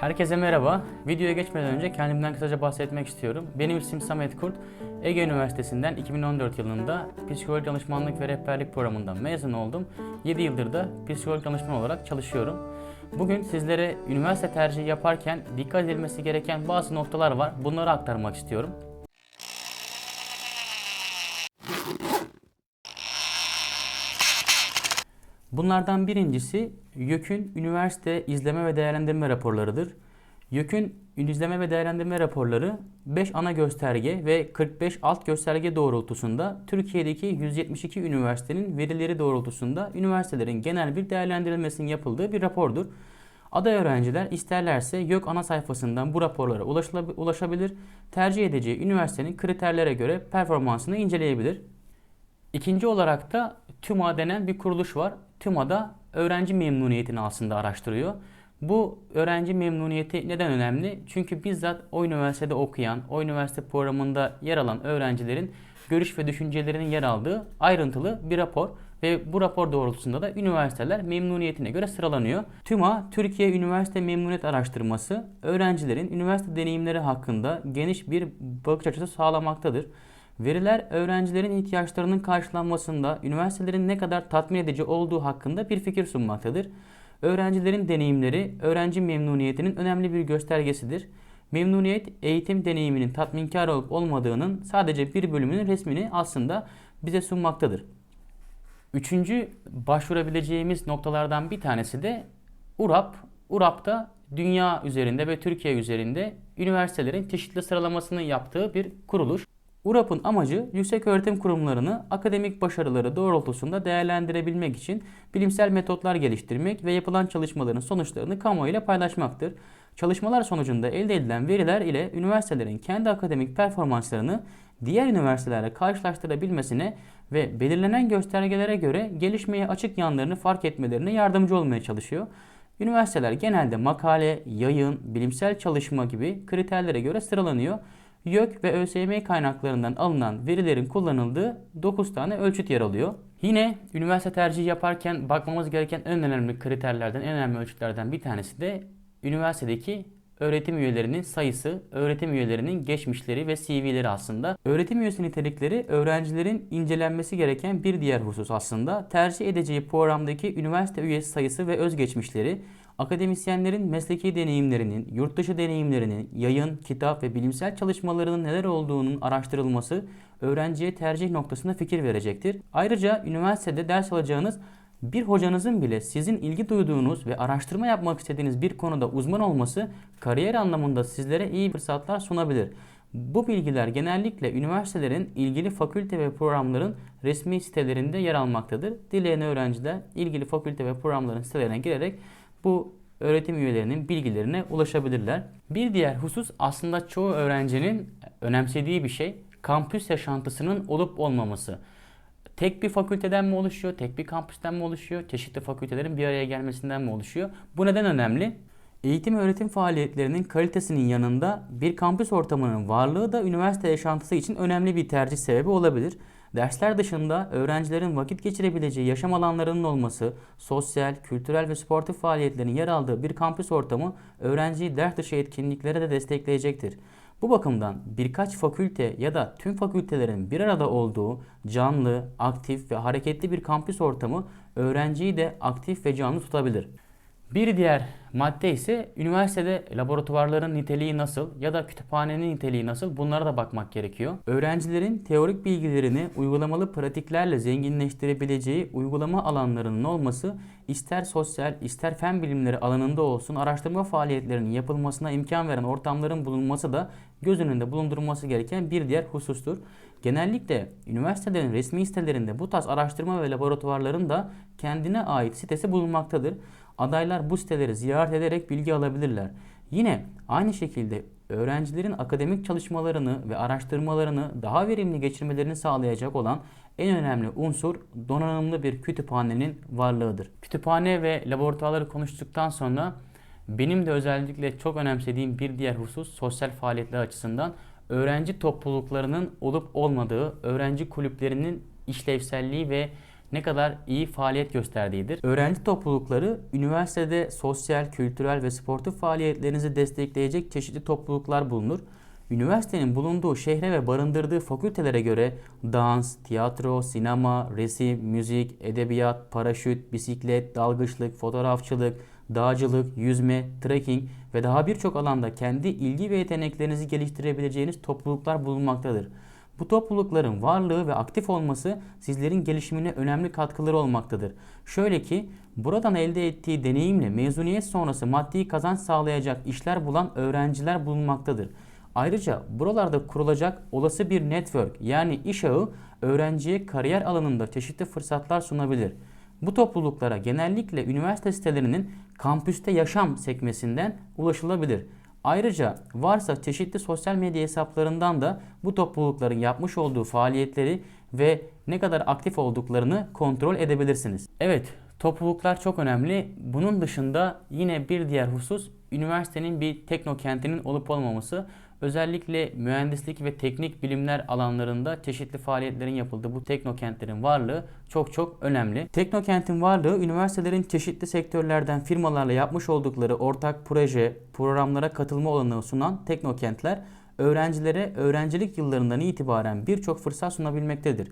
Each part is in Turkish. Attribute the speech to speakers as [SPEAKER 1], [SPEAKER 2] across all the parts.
[SPEAKER 1] Herkese merhaba. Videoya geçmeden önce kendimden kısaca bahsetmek istiyorum. Benim isim Samet Kurt. Ege Üniversitesi'nden 2014 yılında psikolojik danışmanlık ve rehberlik programından mezun oldum. 7 yıldır da psikolojik danışman olarak çalışıyorum. Bugün sizlere üniversite tercihi yaparken dikkat edilmesi gereken bazı noktalar var. Bunları aktarmak istiyorum. Bunlardan birincisi YÖK'ün üniversite izleme ve değerlendirme raporlarıdır. YÖK'ün izleme ve değerlendirme raporları 5 ana gösterge ve 45 alt gösterge doğrultusunda Türkiye'deki 172 üniversitenin verileri doğrultusunda üniversitelerin genel bir değerlendirilmesinin yapıldığı bir rapordur. Aday öğrenciler isterlerse YÖK ana sayfasından bu raporlara ulaşabilir, tercih edeceği üniversitenin kriterlere göre performansını inceleyebilir. İkinci olarak da TÜMA denen bir kuruluş var. TÜMA da öğrenci memnuniyetini aslında araştırıyor. Bu öğrenci memnuniyeti neden önemli? Çünkü bizzat o üniversitede okuyan, o üniversite programında yer alan öğrencilerin görüş ve düşüncelerinin yer aldığı ayrıntılı bir rapor ve bu rapor doğrultusunda da üniversiteler memnuniyetine göre sıralanıyor. TÜMA, Türkiye Üniversite Memnuniyet Araştırması, öğrencilerin üniversite deneyimleri hakkında geniş bir bakış açısı sağlamaktadır. Veriler öğrencilerin ihtiyaçlarının karşılanmasında üniversitelerin ne kadar tatmin edici olduğu hakkında bir fikir sunmaktadır. Öğrencilerin deneyimleri öğrenci memnuniyetinin önemli bir göstergesidir. Memnuniyet eğitim deneyiminin tatminkar olup olmadığının sadece bir bölümünün resmini aslında bize sunmaktadır. Üçüncü başvurabileceğimiz noktalardan bir tanesi de URAP. URAP da dünya üzerinde ve Türkiye üzerinde üniversitelerin çeşitli sıralamasını yaptığı bir kuruluş. URAP'ın amacı yüksek öğretim kurumlarını akademik başarıları doğrultusunda değerlendirebilmek için bilimsel metotlar geliştirmek ve yapılan çalışmaların sonuçlarını kamuoyuyla paylaşmaktır. Çalışmalar sonucunda elde edilen veriler ile üniversitelerin kendi akademik performanslarını diğer üniversitelerle karşılaştırabilmesine ve belirlenen göstergelere göre gelişmeye açık yanlarını fark etmelerine yardımcı olmaya çalışıyor. Üniversiteler genelde makale, yayın, bilimsel çalışma gibi kriterlere göre sıralanıyor. YÖK ve ÖSYM kaynaklarından alınan verilerin kullanıldığı 9 tane ölçüt yer alıyor. Yine üniversite tercihi yaparken bakmamız gereken en önemli kriterlerden, en önemli ölçütlerden bir tanesi de üniversitedeki öğretim üyelerinin sayısı, öğretim üyelerinin geçmişleri ve CV'leri aslında. Öğretim üyesi nitelikleri öğrencilerin incelenmesi gereken bir diğer husus aslında. Tercih edeceği programdaki üniversite üyesi sayısı ve özgeçmişleri, akademisyenlerin mesleki deneyimlerinin, yurt dışı deneyimlerinin, yayın, kitap ve bilimsel çalışmalarının neler olduğunun araştırılması öğrenciye tercih noktasında fikir verecektir. Ayrıca üniversitede ders alacağınız bir hocanızın bile sizin ilgi duyduğunuz ve araştırma yapmak istediğiniz bir konuda uzman olması kariyer anlamında sizlere iyi fırsatlar sunabilir. Bu bilgiler genellikle üniversitelerin ilgili fakülte ve programların resmi sitelerinde yer almaktadır. Dileyen öğrenciler ilgili fakülte ve programların sitelerine girerek bu öğretim üyelerinin bilgilerine ulaşabilirler. Bir diğer husus aslında çoğu öğrencinin önemsediği bir şey kampüs yaşantısının olup olmaması. Tek bir fakülteden mi oluşuyor, tek bir kampüsten mi oluşuyor, çeşitli fakültelerin bir araya gelmesinden mi oluşuyor? Bu neden önemli? Eğitim öğretim faaliyetlerinin kalitesinin yanında bir kampüs ortamının varlığı da üniversite yaşantısı için önemli bir tercih sebebi olabilir. Dersler dışında öğrencilerin vakit geçirebileceği yaşam alanlarının olması, sosyal, kültürel ve sportif faaliyetlerin yer aldığı bir kampüs ortamı öğrenciyi ders dışı etkinliklere de destekleyecektir. Bu bakımdan birkaç fakülte ya da tüm fakültelerin bir arada olduğu canlı, aktif ve hareketli bir kampüs ortamı öğrenciyi de aktif ve canlı tutabilir. Bir diğer madde ise üniversitede laboratuvarların niteliği nasıl ya da kütüphanenin niteliği nasıl bunlara da bakmak gerekiyor. Öğrencilerin teorik bilgilerini uygulamalı pratiklerle zenginleştirebileceği uygulama alanlarının olması ister sosyal ister fen bilimleri alanında olsun araştırma faaliyetlerinin yapılmasına imkan veren ortamların bulunması da göz önünde bulundurulması gereken bir diğer husustur. Genellikle üniversitelerin resmi sitelerinde bu tarz araştırma ve laboratuvarların da kendine ait sitesi bulunmaktadır. Adaylar bu siteleri ziyaret ederek bilgi alabilirler. Yine aynı şekilde öğrencilerin akademik çalışmalarını ve araştırmalarını daha verimli geçirmelerini sağlayacak olan en önemli unsur donanımlı bir kütüphanenin varlığıdır. Kütüphane ve laboratuvarları konuştuktan sonra benim de özellikle çok önemsediğim bir diğer husus sosyal faaliyetler açısından öğrenci topluluklarının olup olmadığı, öğrenci kulüplerinin işlevselliği ve ne kadar iyi faaliyet gösterdiğidir. Öğrenci toplulukları üniversitede sosyal, kültürel ve sportif faaliyetlerinizi destekleyecek çeşitli topluluklar bulunur. Üniversitenin bulunduğu şehre ve barındırdığı fakültelere göre dans, tiyatro, sinema, resim, müzik, edebiyat, paraşüt, bisiklet, dalgıçlık, fotoğrafçılık, dağcılık, yüzme, trekking ve daha birçok alanda kendi ilgi ve yeteneklerinizi geliştirebileceğiniz topluluklar bulunmaktadır. Bu toplulukların varlığı ve aktif olması sizlerin gelişimine önemli katkıları olmaktadır. Şöyle ki buradan elde ettiği deneyimle mezuniyet sonrası maddi kazanç sağlayacak işler bulan öğrenciler bulunmaktadır. Ayrıca buralarda kurulacak olası bir network yani iş ağı öğrenciye kariyer alanında çeşitli fırsatlar sunabilir. Bu topluluklara genellikle üniversite sitelerinin kampüste yaşam sekmesinden ulaşılabilir. Ayrıca varsa çeşitli sosyal medya hesaplarından da bu toplulukların yapmış olduğu faaliyetleri ve ne kadar aktif olduklarını kontrol edebilirsiniz. Evet, topluluklar çok önemli. Bunun dışında yine bir diğer husus üniversitenin bir teknokentinin olup olmaması. Özellikle mühendislik ve teknik bilimler alanlarında çeşitli faaliyetlerin yapıldığı bu teknokentlerin varlığı çok çok önemli. Teknokentin varlığı üniversitelerin çeşitli sektörlerden firmalarla yapmış oldukları ortak proje, programlara katılma olanağı sunan teknokentler öğrencilere öğrencilik yıllarından itibaren birçok fırsat sunabilmektedir.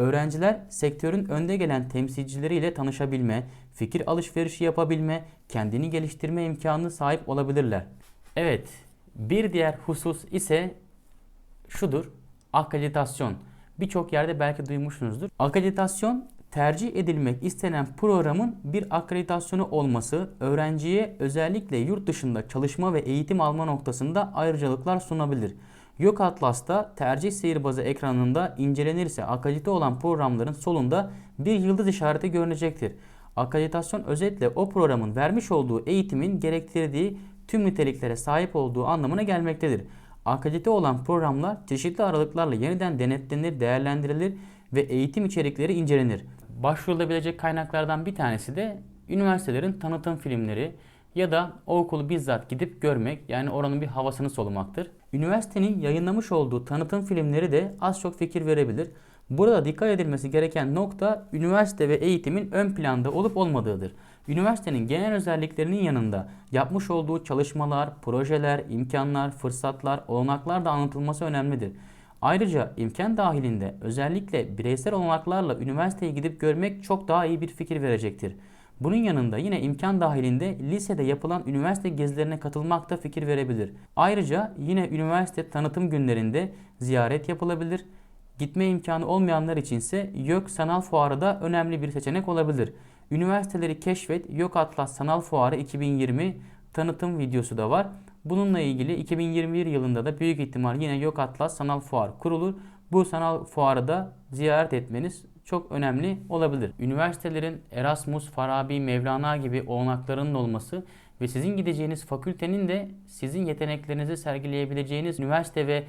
[SPEAKER 1] Öğrenciler sektörün önde gelen temsilcileriyle tanışabilme, fikir alışverişi yapabilme, kendini geliştirme imkanı sahip olabilirler. Evet, bir diğer husus ise şudur. Akreditasyon. Birçok yerde belki duymuşsunuzdur. Akreditasyon tercih edilmek istenen programın bir akreditasyonu olması öğrenciye özellikle yurt dışında çalışma ve eğitim alma noktasında ayrıcalıklar sunabilir. Yok Atlas'ta tercih sihirbazı ekranında incelenirse akredite olan programların solunda bir yıldız işareti görünecektir. Akreditasyon özetle o programın vermiş olduğu eğitimin gerektirdiği tüm niteliklere sahip olduğu anlamına gelmektedir. Akredite olan programlar çeşitli aralıklarla yeniden denetlenir, değerlendirilir ve eğitim içerikleri incelenir. Başvurulabilecek kaynaklardan bir tanesi de üniversitelerin tanıtım filmleri ya da o okulu bizzat gidip görmek yani oranın bir havasını solumaktır. Üniversitenin yayınlamış olduğu tanıtım filmleri de az çok fikir verebilir. Burada dikkat edilmesi gereken nokta üniversite ve eğitimin ön planda olup olmadığıdır. Üniversitenin genel özelliklerinin yanında yapmış olduğu çalışmalar, projeler, imkanlar, fırsatlar, olanaklar da anlatılması önemlidir. Ayrıca imkan dahilinde özellikle bireysel olanaklarla üniversiteye gidip görmek çok daha iyi bir fikir verecektir. Bunun yanında yine imkan dahilinde lisede yapılan üniversite gezilerine katılmak da fikir verebilir. Ayrıca yine üniversite tanıtım günlerinde ziyaret yapılabilir. Gitme imkanı olmayanlar içinse YÖK Sanal Fuarı da önemli bir seçenek olabilir. Üniversiteleri Keşfet YÖK Atlas Sanal Fuarı 2020 tanıtım videosu da var. Bununla ilgili 2021 yılında da büyük ihtimal yine YÖK Atlas Sanal Fuar kurulur. Bu sanal fuarı da ziyaret etmeniz çok önemli olabilir. Üniversitelerin Erasmus, Farabi, Mevlana gibi olanaklarının olması ve sizin gideceğiniz fakültenin de sizin yeteneklerinizi sergileyebileceğiniz üniversite ve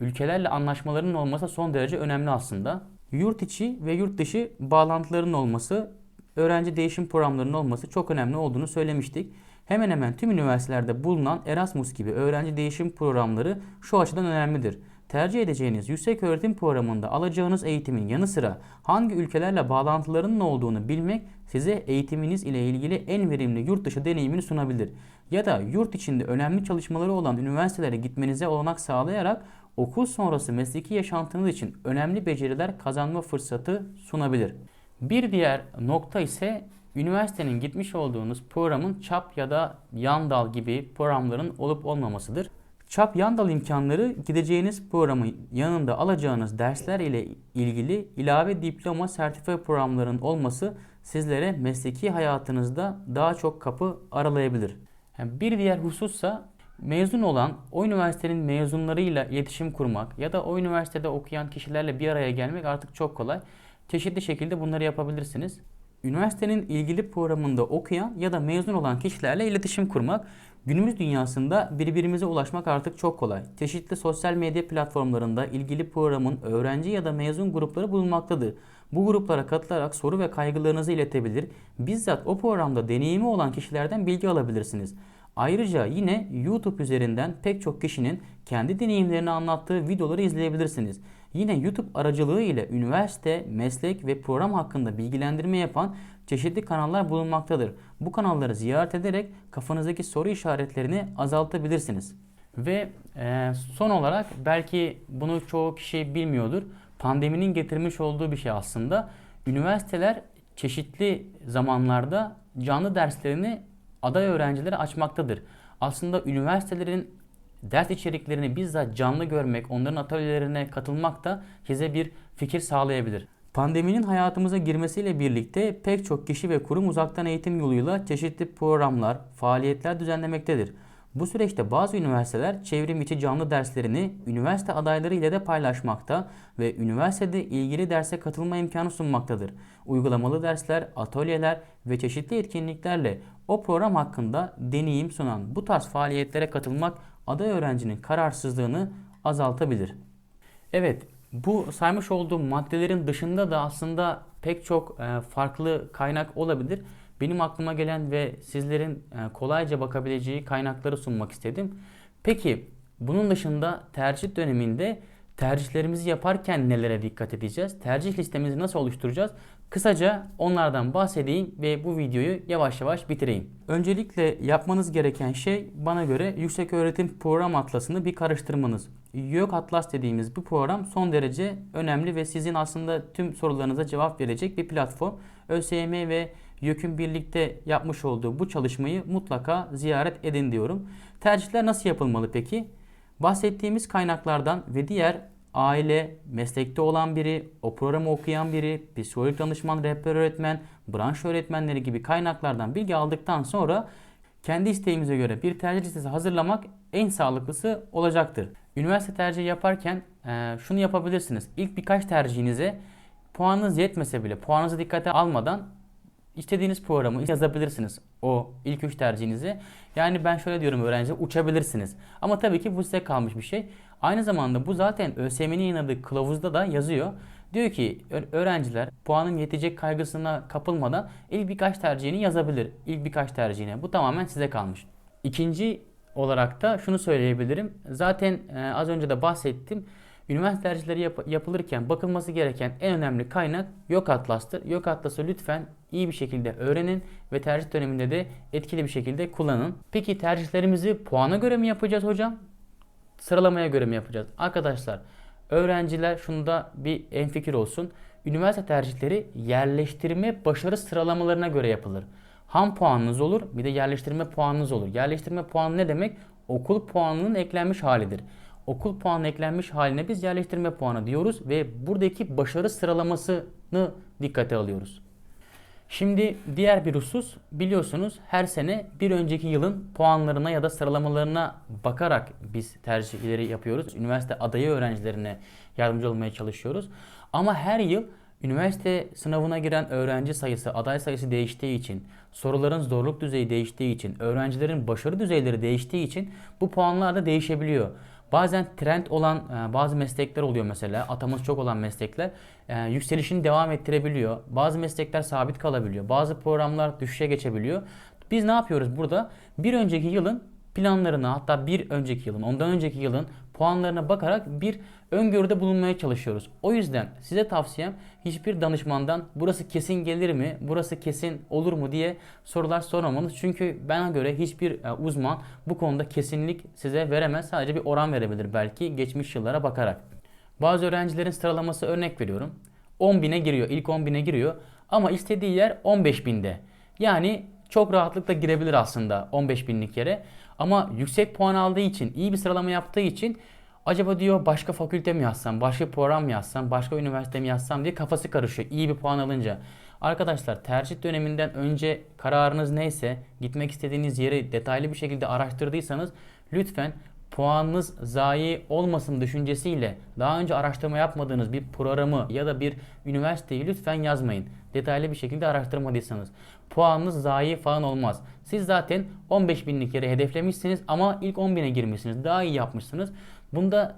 [SPEAKER 1] ülkelerle anlaşmalarının olması son derece önemli aslında. Yurt içi ve yurt dışı bağlantıların olması, öğrenci değişim programlarının olması çok önemli olduğunu söylemiştik. Hemen hemen tüm üniversitelerde bulunan Erasmus gibi öğrenci değişim programları şu açıdan önemlidir. Tercih edeceğiniz yüksek öğretim programında alacağınız eğitimin yanı sıra hangi ülkelerle bağlantılarının olduğunu bilmek size eğitiminiz ile ilgili en verimli yurt dışı deneyimini sunabilir. Ya da yurt içinde önemli çalışmaları olan üniversitelere gitmenize olanak sağlayarak okul sonrası mesleki yaşantınız için önemli beceriler kazanma fırsatı sunabilir. Bir diğer nokta ise üniversitenin gitmiş olduğunuz programın çap ya da yan dal gibi programların olup olmamasıdır. Çap yan dal imkanları gideceğiniz programın yanında alacağınız dersler ile ilgili ilave diploma sertifika programlarının olması sizlere mesleki hayatınızda daha çok kapı aralayabilir. Bir diğer husussa mezun olan o üniversitenin mezunlarıyla iletişim kurmak ya da o üniversitede okuyan kişilerle bir araya gelmek artık çok kolay. Çeşitli şekilde bunları yapabilirsiniz. Üniversitenin ilgili programında okuyan ya da mezun olan kişilerle iletişim kurmak günümüz dünyasında birbirimize ulaşmak artık çok kolay. Çeşitli sosyal medya platformlarında ilgili programın öğrenci ya da mezun grupları bulunmaktadır. Bu gruplara katılarak soru ve kaygılarınızı iletebilir, bizzat o programda deneyimi olan kişilerden bilgi alabilirsiniz. Ayrıca yine YouTube üzerinden pek çok kişinin kendi deneyimlerini anlattığı videoları izleyebilirsiniz. Yine YouTube aracılığı ile üniversite, meslek ve program hakkında bilgilendirme yapan çeşitli kanallar bulunmaktadır. Bu kanalları ziyaret ederek kafanızdaki soru işaretlerini azaltabilirsiniz. Ve e, son olarak belki bunu çoğu kişi bilmiyordur. Pandeminin getirmiş olduğu bir şey aslında. Üniversiteler çeşitli zamanlarda canlı derslerini aday öğrencilere açmaktadır. Aslında üniversitelerin ders içeriklerini bizzat canlı görmek, onların atölyelerine katılmak da size bir fikir sağlayabilir. Pandeminin hayatımıza girmesiyle birlikte pek çok kişi ve kurum uzaktan eğitim yoluyla çeşitli programlar, faaliyetler düzenlemektedir. Bu süreçte bazı üniversiteler çevrim içi canlı derslerini üniversite adayları ile de paylaşmakta ve üniversitede ilgili derse katılma imkanı sunmaktadır. Uygulamalı dersler, atölyeler ve çeşitli etkinliklerle o program hakkında deneyim sunan bu tarz faaliyetlere katılmak aday öğrencinin kararsızlığını azaltabilir. Evet, bu saymış olduğum maddelerin dışında da aslında pek çok e, farklı kaynak olabilir. Benim aklıma gelen ve sizlerin e, kolayca bakabileceği kaynakları sunmak istedim. Peki bunun dışında tercih döneminde tercihlerimizi yaparken nelere dikkat edeceğiz? Tercih listemizi nasıl oluşturacağız? Kısaca onlardan bahsedeyim ve bu videoyu yavaş yavaş bitireyim. Öncelikle yapmanız gereken şey bana göre Yüksek Öğretim Program Atlası'nı bir karıştırmanız. YÖK Atlas dediğimiz bu program son derece önemli ve sizin aslında tüm sorularınıza cevap verecek bir platform. ÖSYM ve YÖK'ün birlikte yapmış olduğu bu çalışmayı mutlaka ziyaret edin diyorum. Tercihler nasıl yapılmalı peki? Bahsettiğimiz kaynaklardan ve diğer aile, meslekte olan biri, o programı okuyan biri, psikolojik danışman, rehber öğretmen, branş öğretmenleri gibi kaynaklardan bilgi aldıktan sonra kendi isteğimize göre bir tercih listesi hazırlamak en sağlıklısı olacaktır. Üniversite tercihi yaparken e, şunu yapabilirsiniz. İlk birkaç tercihinize puanınız yetmese bile puanınızı dikkate almadan istediğiniz programı yazabilirsiniz o ilk üç tercihinizi. Yani ben şöyle diyorum öğrenciler uçabilirsiniz. Ama tabii ki bu size kalmış bir şey. Aynı zamanda bu zaten ÖSYM'nin yayınladığı kılavuzda da yazıyor. Diyor ki öğrenciler puanım yetecek kaygısına kapılmadan ilk birkaç tercihini yazabilir. İlk birkaç tercihine. Bu tamamen size kalmış. İkinci olarak da şunu söyleyebilirim. Zaten e, az önce de bahsettim. Üniversite tercihleri yap- yapılırken bakılması gereken en önemli kaynak Yok Atlas'tır. Yok Atlas'ı lütfen iyi bir şekilde öğrenin ve tercih döneminde de etkili bir şekilde kullanın. Peki tercihlerimizi puana göre mi yapacağız hocam? Sıralamaya göre mi yapacağız? Arkadaşlar öğrenciler şunda bir enfikir olsun. Üniversite tercihleri yerleştirme başarı sıralamalarına göre yapılır. Ham puanınız olur bir de yerleştirme puanınız olur. Yerleştirme puanı ne demek? Okul puanının eklenmiş halidir okul puanı eklenmiş haline biz yerleştirme puanı diyoruz ve buradaki başarı sıralamasını dikkate alıyoruz. Şimdi diğer bir husus biliyorsunuz her sene bir önceki yılın puanlarına ya da sıralamalarına bakarak biz tercihleri yapıyoruz. Üniversite adayı öğrencilerine yardımcı olmaya çalışıyoruz. Ama her yıl üniversite sınavına giren öğrenci sayısı, aday sayısı değiştiği için, soruların zorluk düzeyi değiştiği için, öğrencilerin başarı düzeyleri değiştiği için bu puanlar da değişebiliyor. Bazen trend olan e, bazı meslekler oluyor mesela. Ataması çok olan meslekler e, yükselişini devam ettirebiliyor. Bazı meslekler sabit kalabiliyor. Bazı programlar düşüşe geçebiliyor. Biz ne yapıyoruz burada? Bir önceki yılın planlarına hatta bir önceki yılın, ondan önceki yılın puanlarına bakarak bir öngörüde bulunmaya çalışıyoruz. O yüzden size tavsiyem hiçbir danışmandan burası kesin gelir mi, burası kesin olur mu diye sorular sormamanız. Çünkü bana göre hiçbir e, uzman bu konuda kesinlik size veremez. Sadece bir oran verebilir belki geçmiş yıllara bakarak. Bazı öğrencilerin sıralaması örnek veriyorum. 10 bine giriyor, ilk 10 bine giriyor ama istediği yer 15 binde. Yani çok rahatlıkla girebilir aslında 15 binlik yere. Ama yüksek puan aldığı için, iyi bir sıralama yaptığı için acaba diyor başka fakülte mi yazsam, başka program mı yazsam, başka üniversite mi yazsam diye kafası karışıyor iyi bir puan alınca. Arkadaşlar tercih döneminden önce kararınız neyse, gitmek istediğiniz yeri detaylı bir şekilde araştırdıysanız lütfen puanınız zayi olmasın düşüncesiyle daha önce araştırma yapmadığınız bir programı ya da bir üniversiteyi lütfen yazmayın. Detaylı bir şekilde araştırmadıysanız. Puanınız zayi falan olmaz. Siz zaten 15 binlik yere hedeflemişsiniz ama ilk 10 bine girmişsiniz. Daha iyi yapmışsınız. Bunda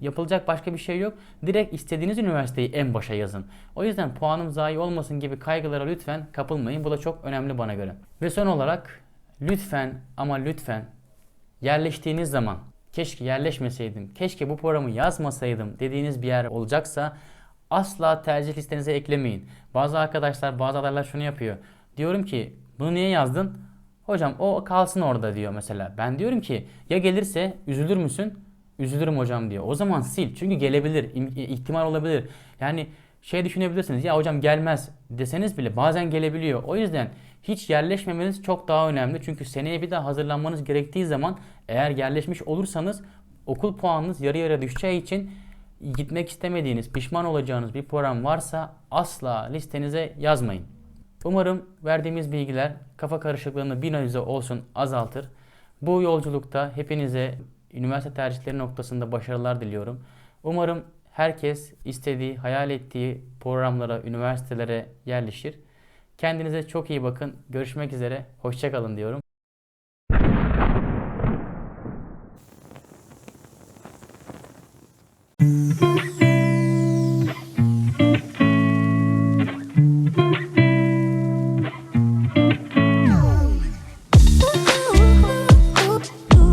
[SPEAKER 1] yapılacak başka bir şey yok. Direkt istediğiniz üniversiteyi en başa yazın. O yüzden puanım zayi olmasın gibi kaygılara lütfen kapılmayın. Bu da çok önemli bana göre. Ve son olarak lütfen ama lütfen yerleştiğiniz zaman keşke yerleşmeseydim, keşke bu programı yazmasaydım dediğiniz bir yer olacaksa asla tercih listenize eklemeyin. Bazı arkadaşlar, bazı adaylar şunu yapıyor. Diyorum ki bunu niye yazdın? Hocam o kalsın orada diyor mesela. Ben diyorum ki ya gelirse üzülür müsün? Üzülürüm hocam diyor. O zaman sil. Çünkü gelebilir. im- ihtimal olabilir. Yani şey düşünebilirsiniz. Ya hocam gelmez deseniz bile bazen gelebiliyor. O yüzden hiç yerleşmemeniz çok daha önemli. Çünkü seneye bir daha hazırlanmanız gerektiği zaman eğer yerleşmiş olursanız okul puanınız yarı yarıya düşeceği için gitmek istemediğiniz, pişman olacağınız bir program varsa asla listenize yazmayın. Umarım verdiğimiz bilgiler kafa karışıklığını bir nebze olsun azaltır. Bu yolculukta hepinize üniversite tercihleri noktasında başarılar diliyorum. Umarım herkes istediği, hayal ettiği programlara, üniversitelere yerleşir. Kendinize çok iyi bakın. Görüşmek üzere. Hoşçakalın diyorum.